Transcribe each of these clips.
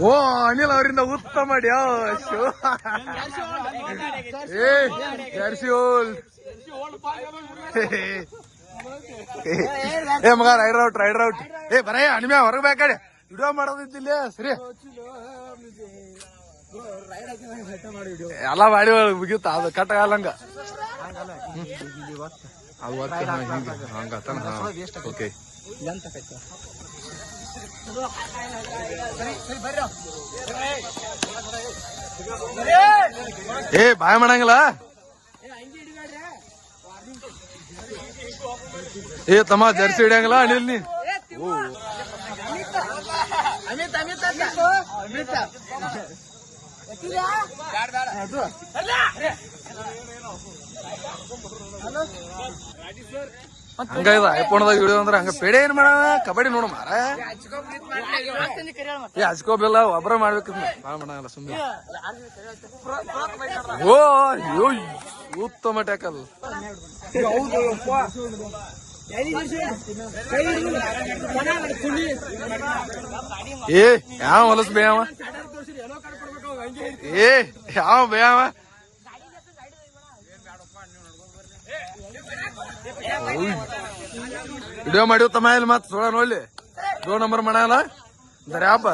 ಓ ಅನಿಲ್ ಅವರಿಂದ ಉತ್ತಮ ಡ್ಯಾಶ್. ಏ ಜರ್ಸಿ ಓಲ್. ಏ ಮಗ ರೈಡ್ ಔಟ್ ರೈಡ್ ಔಟ್ ಏ ಬರೇ ಅನಿಮೆ ಹೊರಗೆ ಬೇಕಾಡೆ ವಿಡಿಯೋ ಮಾಡೋದಿದ್ದಿಲ್ಲ ಸರಿ. ಎಲ್ಲ ಮಾಡಿ ಮುಗಿತ ಅದು ಕಟ್ ಆಗಲ್ಲಂಗ ಅದು ಹಂಗ ಓಕೆ. ಏ ಬಾಯ ಮಾಡಂಗಿಲ್ಲ? ಏ ತಮ್ಮ ಜರ್ಸಿ ಹಿಡಿಯಂಗಿಲ್ಲ ಅನಿಲ್ ನೀ. ಓ ಅಮಿತ್ ಅಮಿತ್ ಅಮಿತ್ ಹಂಗ ಐಫೋನ್ದಾಗ ವಿಡಿಯೋ ಅಂದ್ರೆ ಹಂಗ ಪೇಡೆ ಏನ್ ಮಾಡ ಕಬಡ್ಡಿ ನೋಡು ಮಾರ ಏ ಹಚ್ಕೋಬಿಲ್ಲ ಒಬ್ರ ಮಾಡ್ಬೇಕು ಬಾಳ ಮಾಡಂಗಿಲ್ಲ ಸುಮ್ಮನೆ ಓ, ಅಯ್ಯೋ, ಉತ್ತಮ ಟ್ಯಾಕಲ್ ಏ, ಯಾವ ಹೊಲಸ್ ಬೇಯವ ಏ, ಯಾವ ಬೇಯವ ವಿಡಿಯೋ ಮಾಡಿವ್ ತಮ್ಮ ಇಲ್ಲಿ ಮತ್ತೆ ಸುಳ ನೋಡ್ಲಿ ದೋ ನಂಬರ್ ಮಾಡಲ್ಲ? ದರ್ಯಾಪ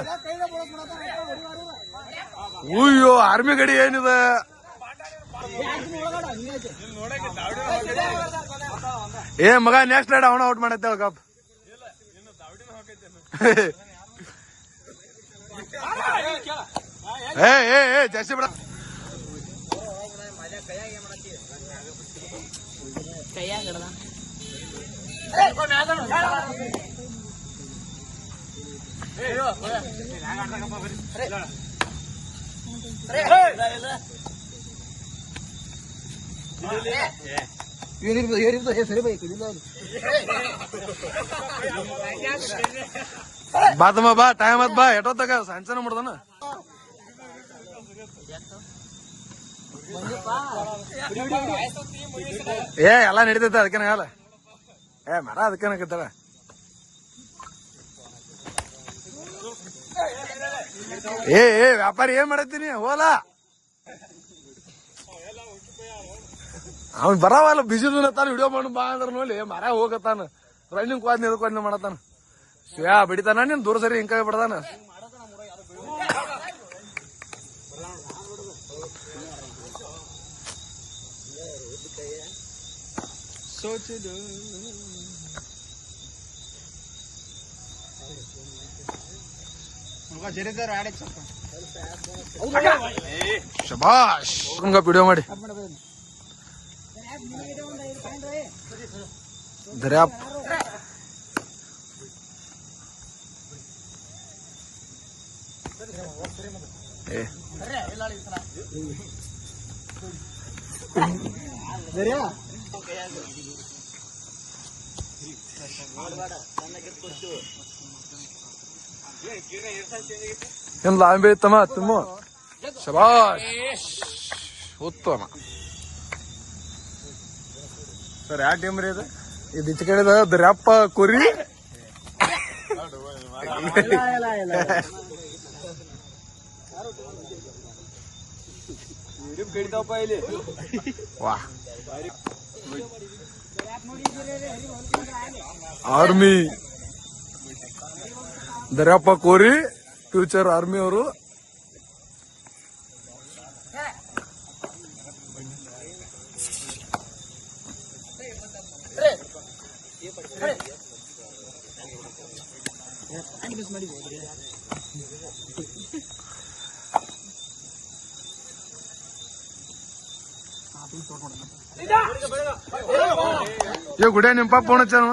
ಅಯ್ಯೋ ಆರ್ಮಿ ಗಡಿ ಏನಿದೆ? ಏ, ಮಗ ನೆಕ್ಸ್ಟ್ ರೈಡ್ ಅವನ ಔಟ್ ಮಾಡತ್ತೆ ಕಪ್ ಏ ಏ ಏ, ಜಾಸ್ತಿ ಬಿಡ. ಬಾ ತಮ್ಮ ಬಾ ಟೈಮ್ ಆತ್ ಬಾ ಎಷ್ಟೊತ್ತಾಗ ಸಣ್ಣ ಸಣ್ಣ ಮುಡ್ದನ ಏ, ಎಲ್ಲ ನಡೀತೈತೆ ಅದಕ್ಕೇನ ಹೇಳ. ಏ, ಮರ ಅದಕ್ಕೇನಕತ್ತಾರ ಏ ಏ, ವ್ಯಾಪಾರಿ ಏನ್ ಮಾಡತ್ತೀನಿ ಹೋಲ? ಅವ್ನ್ ಬರವಲ್ಲ ಬಿಸಿ ತಾನು ವಿಡಿಯೋ ಮಾಡು, ಬಾ ಅಂದ್ರ ನೋಡಿ. ಮರ, ಹೋಗತ್ತಾನ. ರನ್ನಿಂಗ್ ಕ್ವಾದ್ ನಿಲ್ಕೊಂಡ್ ಮಾಡತ್ತಾನ ಶಿವ್ಯಾ ಬಿಡಿತಾನ, ನೀನ್ ದೂರ ಸರಿ ಹಿಂಕಾಗ ಬಿಡದಾನ ಶಬಾಷ್. ಹಂಗ ವಿಡಿಯೋ ಮಾಡಿ. ದರ್ಯಾಪ್. ಏ. ಏನ್ ಲಾಂಬೆ ತಮ್ಮ ತುಂಬ ಶಬಾಷ್! ಉತ್ತಮ. ಸರ್ ಯಾವ ಟೀಮ್ ರೀ ಇದು ಇದು ಈಚೆ ಕಡೆದ ದರ್ಯಾಪ್ಪ ಕುರಿ? ವಾ. ಆರ್ಮಿ ದರ್ಯಪ್ಪ ಕೋರಿ ಫ್ಯೂಚರ್ ಆರ್ಮಿ ಅವರು. ಏ ಗುಡಿಯ ಪಾಪ ಫೋನ್ ಹಚ್ಚಾನ?